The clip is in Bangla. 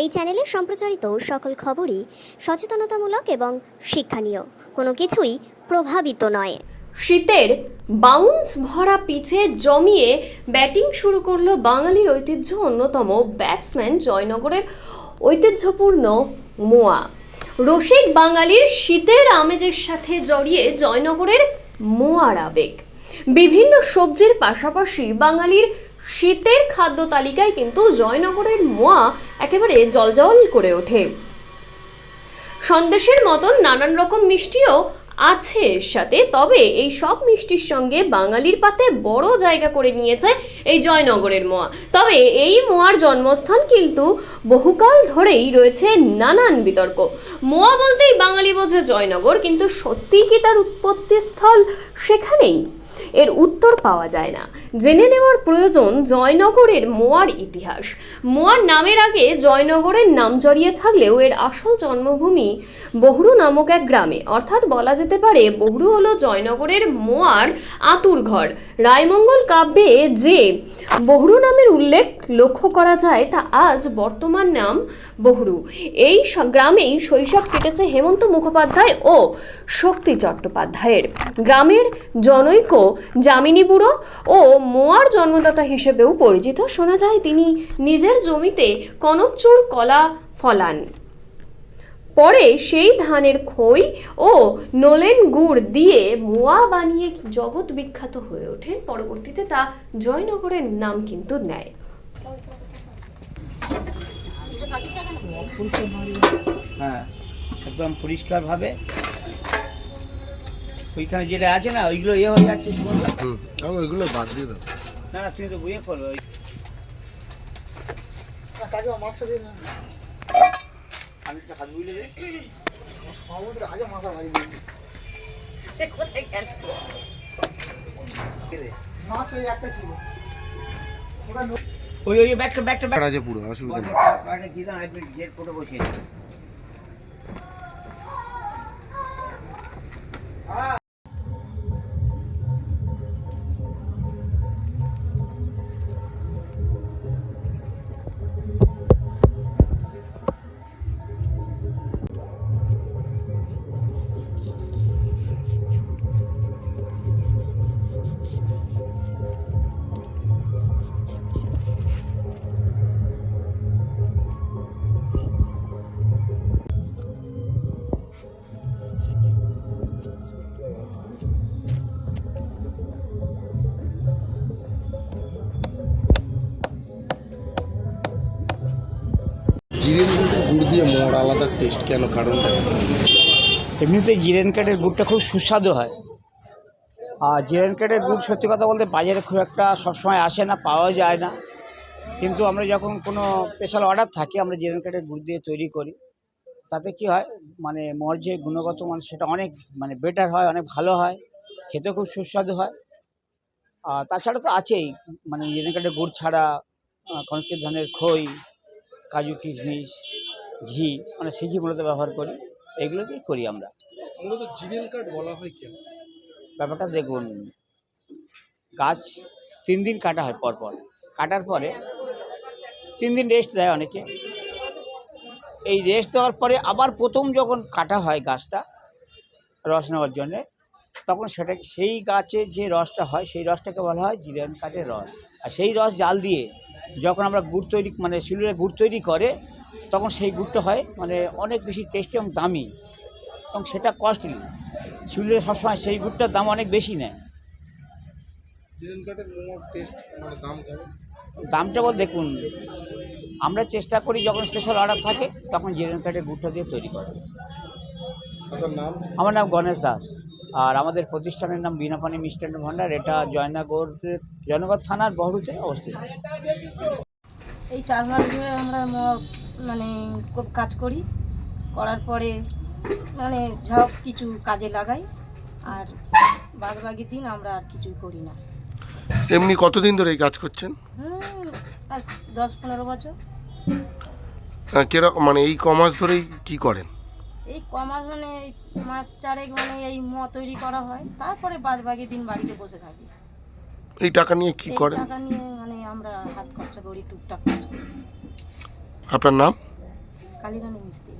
এই চ্যানেলে সম্প্রচারিত সকল খবরই সচেতনতামূলক এবং শিক্ষণীয় কোনো কিছুই প্রভাবিত নয়। শীতের বাউন্স ভরা পিচে জমিয়ে ব্যাটিং শুরু করল বাঙালির ঐতিহ্য অন্যতম ব্যাটসম্যান জয়নগরের ঐতিহ্যপূর্ণ মোয়া। রসিক বাঙালির শীতের আমেজের সাথে জড়িয়ে জয়নগরের মোয়ার আবেগ। বিভিন্ন সবজির পাশাপাশি বাঙালির শীতের খাদ্য তালিকায় কিন্তু জয়নগরের মোয়া একেবারে জলজল করে ওঠে। সন্দেশের মতন নানান রকম মিষ্টিও আছে সাথে, তবে এই সব মিষ্টির সঙ্গে বাঙালির পাতে বড় জায়গা করে নিয়েছে এই জয়নগরের মোয়া। তবে এই মোয়ার জন্মস্থান কিন্তু বহুকাল ধরেই রয়েছে নানান বিতর্ক। মোয়া বলতেই বাঙালি বোঝে জয়নগর, কিন্তু সত্যিই কি তার উৎপত্তি স্থল সেখানেই? এর উত্তর পাওয়া যায় না। জেনে নেওয়ার প্রয়োজন জয়নগরের মোয়ার ইতিহাস। মোয়ার নামের আগে জয়নগরের নাম জড়িয়ে থাকলেও এর আসল জন্মভূমি বহরু নামক এক গ্রামে। অর্থাৎ বলা যেতে পারে বহরু হলো জয়নগরের মোয়ার আতুর ঘর রায়মঙ্গল কাব্যে যে বহরু নামের উল্লেখ লক্ষ্য করা যায়, তা আজ বর্তমান নাম বহরু এই গ্রামেই শৈশব কেটেছে হেমন্ত মুখোপাধ্যায় ও শক্তি চট্টোপাধ্যায়ের। গ্রামের জনৈক যামিনী বুড়ো ও মোয়ার জন্মদাতা হিসেবেও পরিচিত। শোনা যায়, তিনি নিজের জমিতে কনকচুর কলা ফলান। পরে সেই ধানের খই ও নলেন গুড় দিয়ে মোয়া বানিয়ে জগৎ বিখ্যাত হয়ে ওঠেন। পরবর্তীতে তা জয়নগরের নাম কিন্তু নেয়। হ্যাঁ একদম পরিষ্কারভাবে। ওইখানে যেটা আছে না ওইগুলো ইয়ে হয়ে যাচ্ছে। আমি ওইগুলো বাদ দিয়ে দাও। না না তুমি তো বুঝে করো ওই। আলুটা হাত বুঝলে দে। কে রে? ওই ওই ওই ব্যাগটা ব্যাগটা ব্যাগটা আছে পুরো অসুবিধা নেই। গেট ফটো বসিয়ে জিরেন গুড় দিয়ে মোড় আলাদা টেস্ট কেন? কারণটা কি? এমনিতে জিরেন কাঠের গুড়টা খুব সুস্বাদু হয়। আর জিরেন কাঠের গুড় সত্যি কথা বলতে বাজারে খুব একটা সবসময় আসে না পাওয়া যায় না। কিন্তু আমরা যখন কোনো স্পেশাল অর্ডার থাকে, আমরা জিরেন কাঠের গুড় দিয়ে তৈরি করি। তাতে কি হয়? মানে মোর যে গুণগত মান, সেটা অনেক মানে বেটার হয়, অনেক ভালো হয়। খেতে খুব সুস্বাদু হয়। আর তাছাড়া তো আছেই। মানে জিরেন কাঠের গুড় ছাড়া কনকের ধানের খই কাজু কিশমিশ ঘি মানে সিঘি মূলত ব্যবহার করি এগুলোকেই করি আমরা। মূলত জিরেন কাঠ বলা হয় কেন? ব্যাপারটা দেখুন গাছ তিন দিন কাটা হয় পর পর। কাটার পরে তিন দিন রেস্ট দেয় অনেকে। এই রেস্ট দেওয়ার পরে আবার প্রথম যখন কাটা হয় গাছটা রস নেওয়ার জন্যে তখন সেটা সেই গাছে যে রসটা হয় সেই রসটাকে বলা হয় জিরেন কাঠের রস। আর সেই রস জাল দিয়ে যখন আমরা গুড় তৈরি মানে শিলুরে গুড় তৈরি করে তখন সেই গুড়টা হয় মানে অনেক বেশি টেস্টি এবং দামি। এবং সেটা কস্টলি শিলুরে সবসময় সেই গুড়টার দাম অনেক বেশি নেয়। মানে দামটা বল দেখুন আমরা চেষ্টা করি যখন স্পেশাল অর্ডার থাকে তখন জিরেন কাঠের গুড়টা দিয়ে তৈরি করে আমার নাম গণেশ দাস। আর আমাদের প্রতিষ্ঠানের নাম বিনাপানি মিষ্টান্ন ভাণ্ডার এটা জয়নগর জয়নগর থানার বহরুতে অবস্থিত। এই চার মাস ধরে আমরা ম- মানে খুব কাজ করি। করার পরে মানে সব কিছু কাজে লাগাই। আর বাদ বাকি দিন আমরা আর কিছুই করি না। এমনি কতদিন ধরে এই কাজ করছেন? আজ দশ পনেরো বছর। কীরকম মানে এই কমাস ধরেই কি করেন? এই কমাস মানে এই মাস চারেক মানে এই ম তৈরি করা হয় তারপরে বাদ বাকি দিন বাড়িতে বসে থাকি। এই টাকা নিয়ে কি এই করেন? টাকা নিয়ে মানে আমরা হাত খরচা করি টুকটাক খরচা করি। আপনার নাম? কালীরানী মিস্ত্রি।